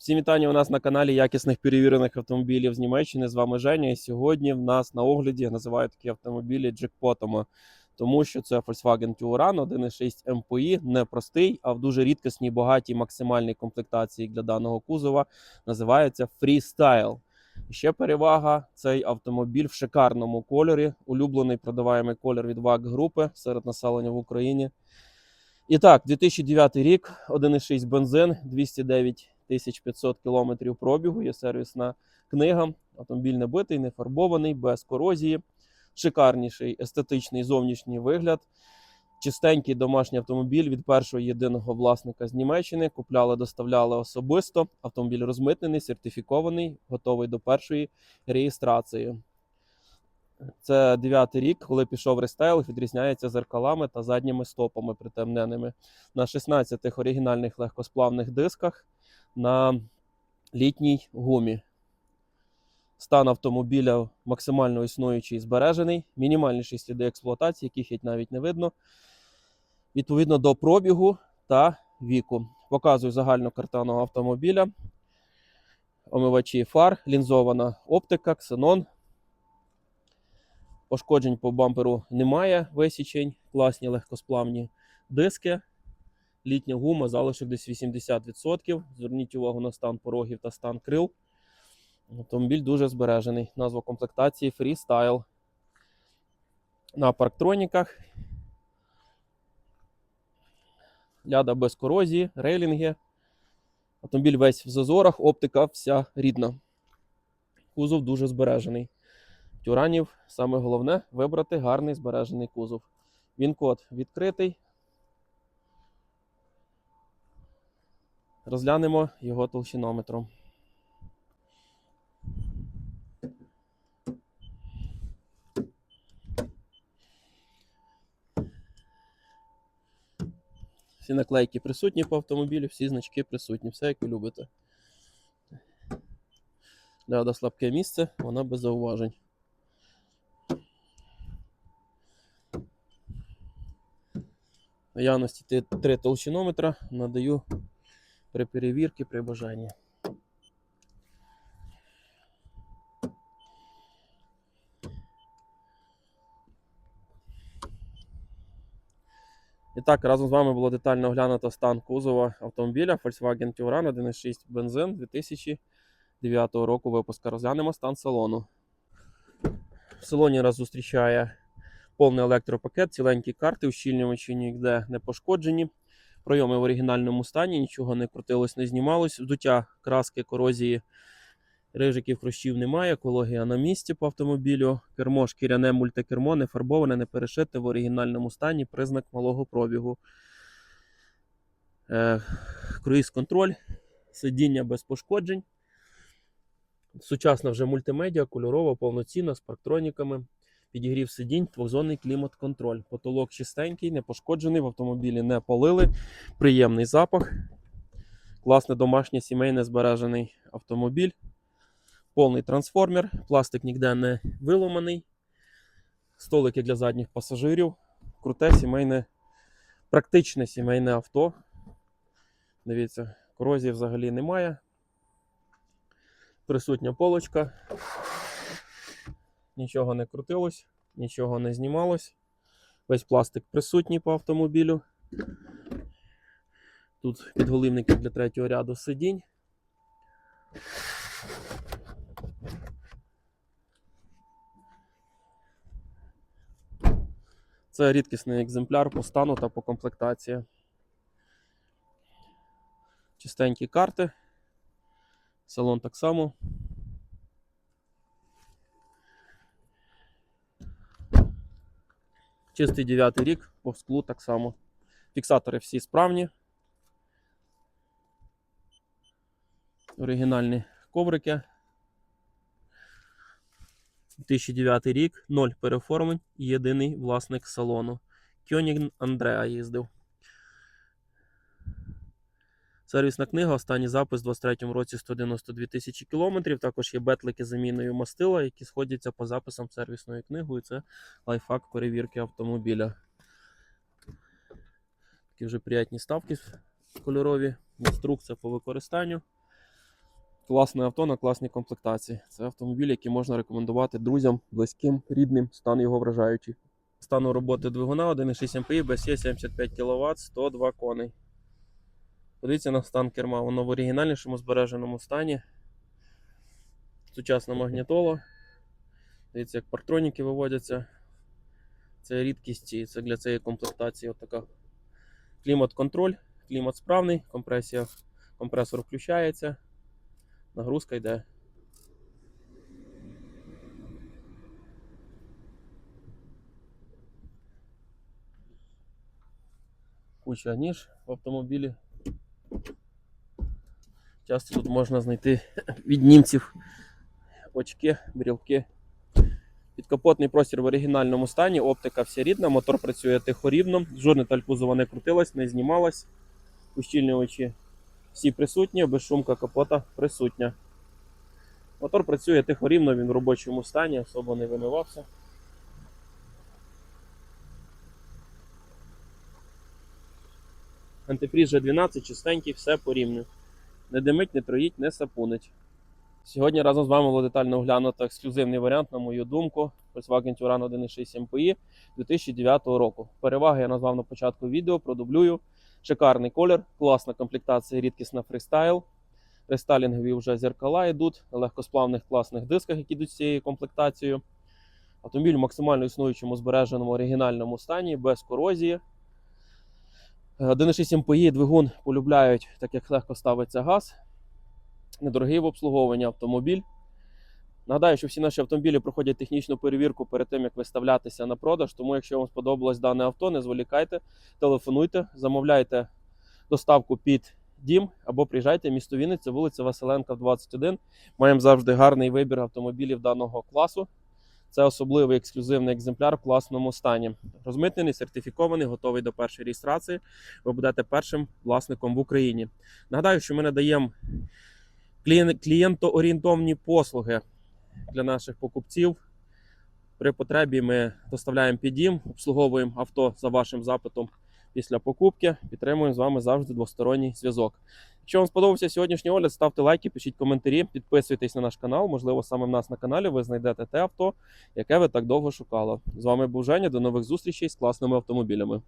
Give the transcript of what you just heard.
Всім вітання у нас на каналі якісних перевірених автомобілів з Німеччини. З вами Женя. І сьогодні в нас на огляді називають такі автомобілі джекпотами, тому що це Volkswagen Touran 1.6 MPI, не простий, а в дуже рідкісній, багатій максимальній комплектації для даного кузова. Називається Freestyle. І ще перевага цей автомобіль в шикарному кольорі, улюблений продаваємий колір від ВАГ групи серед населення в Україні. І так, 2009 рік, 1,6 бензин, 209 1500 кілометрів пробігу, є сервісна книга. Автомобіль не битий, не фарбований, без корозії. Шикарніший естетичний зовнішній вигляд. Чистенький домашній автомобіль від першого єдиного власника з Німеччини. Купляли, доставляли особисто. Автомобіль розмитнений, сертифікований, готовий до першої реєстрації. Це дев'ятий рік, коли пішов рестайл, відрізняється зеркалами та задніми стопами притемненими. На 16 оригінальних легкосплавних дисках на літній гумі. Стан автомобіля максимально існуючий збережений, мінімальніші сліди експлуатації, яких геть навіть не видно. Відповідно до пробігу та віку. Показую загальну картину автомобіля. Омивачі фар, лінзована оптика, ксенон. Пошкоджень по бамперу немає, висічень, класні легкосплавні диски. Літня гума, залишок десь 80%. Зверніть увагу на стан порогів та стан крил. Автомобіль дуже збережений. Назва комплектації Freestyle. На парктроніках. Ляда без корозії, рейлінги. Автомобіль весь в зазорах, оптика вся рідна. Кузов дуже збережений. Тюранів саме головне вибрати гарний збережений кузов. Він код відкритий. Розглянемо його толщинометром. Всі наклейки присутні по автомобілю, всі значки присутні, все як ви любите. Ляда слабке місце, вона без зауважень. Наявності три толщинометра надаю при перевірці при бажанні. І так, разом з вами було детально оглянуто стан кузова автомобіля Volkswagen Touran 1.6 бензин 2009 року випуска. Розглянемо стан салону. В салоні нас зустрічає повний електропакет, ціленькі карти, ущільнювачі ніде не пошкоджені. Пройоми в оригінальному стані, нічого не крутилось, не знімалось. Вдуття краски, корозії, рижиків, хрущів немає. Екологія на місці по автомобілю. Кермо шкіряне мультикермо, не фарбоване, не перешите в оригінальному стані, признак малого пробігу. Е, круїз-контроль, сидіння без пошкоджень. Сучасна вже мультимедіа, кольорова, повноцінна, з парктроніками. Підігрів сидінь, двохзонний клімат-контроль. Потолок чистенький, не пошкоджений, в автомобілі не полили. Приємний запах. Класний домашній сімейний збережений автомобіль. Повний трансформер, пластик ніде не виломаний. Столики для задніх пасажирів. Круте сімейне, практичне сімейне авто. Дивіться, корозії взагалі немає. Присутня полочка. Нічого не крутилось, нічого не знімалось. Весь пластик присутній по автомобілю. Тут підголівники для третього ряду сидінь. Це рідкісний екземпляр по стану та по комплектації. Чистенькі карти. Салон так само. Чистий 9 рік, по склу так само. Фіксатори всі справні. Оригінальні коврики. 2009 рік, 0 переформень, єдиний власник салону. Кьонінг Андреа їздив. Сервісна книга, останній запис у 23 році 192 тисячі кілометрів. Також є бетлики з заміною мастила, які сходяться по записам сервісної книги. І це лайфхак перевірки автомобіля. Такі вже приятні ставки кольорові. Інструкція по використанню. Класне авто на класній комплектації. Це автомобіль, який можна рекомендувати друзям, близьким, рідним, стан його вражаючий. Стану роботи двигуна 1,6 МПІ, БСЄ 75 кВт, 102 коней. Подивіться на стан керма, воно в оригінальнішому збереженому стані. Сучасна магнітола. Дивіться, як партроніки виводяться. Це рідкість і це для цієї комплектації. Отака. Клімат-контроль, клімат справний, компресія, компресор включається, нагрузка йде. Куча ніж в автомобілі. Часто тут можна знайти від німців очки, брілки. Підкапотний простір в оригінальному стані, оптика вся рідна, мотор працює тихорівно, жодне тальпузова не крутилась, не знімалась. Ущільнювачі всі присутні, безшумка капота присутня. Мотор працює тихорівно, він в робочому стані, особо не вимивався. Антифріз G12 чистенький, все по рівню. Не димить, не троїть, не сапунить. Сьогодні разом з вами було детально оглянуто ексклюзивний варіант, на мою думку, Volkswagen Touran 1.6 MPI 2009 року. Переваги я назвав на початку відео, продублюю. Шикарний колір, класна комплектація, рідкісна фристайл. Рестайлінгові вже зеркала йдуть легкосплавних класних дисках, які йдуть з цією комплектацією. Автомобіль в максимально існуючому збереженому оригінальному стані, без корозії. 1.6 MPI двигун полюбляють, так як легко ставиться газ. Недорогий в обслуговуванні автомобіль. Нагадаю, що всі наші автомобілі проходять технічну перевірку перед тим, як виставлятися на продаж. Тому, якщо вам сподобалось дане авто, не зволікайте, телефонуйте, замовляйте доставку під дім або приїжджайте в місто Вінниця, вулиця Василенка, 21. Маємо завжди гарний вибір автомобілів даного класу. Це особливий ексклюзивний екземпляр в класному стані. Розмитнений, сертифікований, готовий до першої реєстрації. Ви будете першим власником в Україні. Нагадаю, що ми надаємо клієн- клієнтоорієнтовні послуги для наших покупців. При потребі ми доставляємо підім, обслуговуємо авто за вашим запитом після покупки. Підтримуємо з вами завжди двосторонній зв'язок. Якщо вам сподобався сьогоднішній огляд, ставте лайки, пишіть коментарі, підписуйтесь на наш канал. Можливо, саме в нас на каналі ви знайдете те авто, яке ви так довго шукали. З вами був Женя. До нових зустрічей з класними автомобілями.